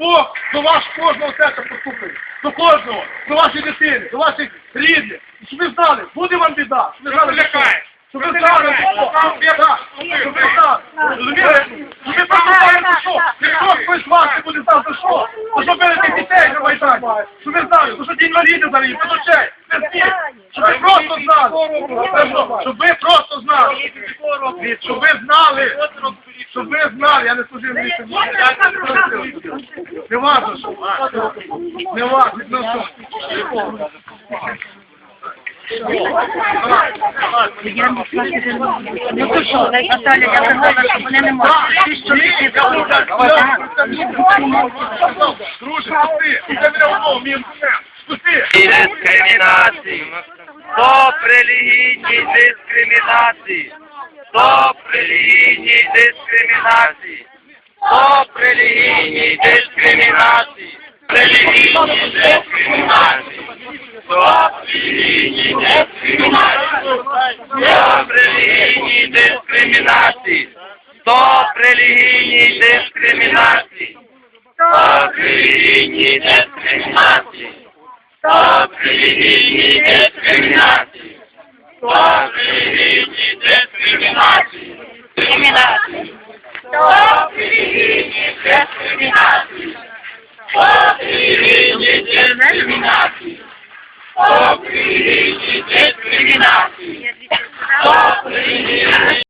Бог до вас кожного серця поступить. До кожного, до вашої дитини, до ваших рідних. І щоб ви знали, буде вам біда. Щоб ви знали, лякає. щоб ви знали, що щоб ви знали. Розумієте? Щоб ви просто знали, за що. Якщо хтось з вас не буде знати, за що, ви тих дітей на Майдані. Щоб ви знали, то що ті інваліди зараз їм, без ніг. Щоб ви просто знали. Щоб ви просто знали. Щоб ви знали. Щоб ви знали, я не служив міліції. Не важно, що. Не важно, ну що. Ну то що, Наталя, я казала, що вони не можуть. Ти що ти Друже, пусти, ти мене вмов, мій. Пусти. Дискримінації. Стоп релігійній дискримінації. Стоп релігійній дискримінації. Стоп релігійній дискримінації. Релігійній дискримінації. Стоп релігійній дискримінації. Стоп релігійній дискримінації. Стоп релігійній дискримінації. Стоп релігійній дискримінації. Стоп релігійній дискримінації. Стоп релігійній дискримінації. Дискримінації. Стоп релігійній дискримінації. Стоп релігійній дискримінації. Стоп релігійній дискримінації. Стоп релігійній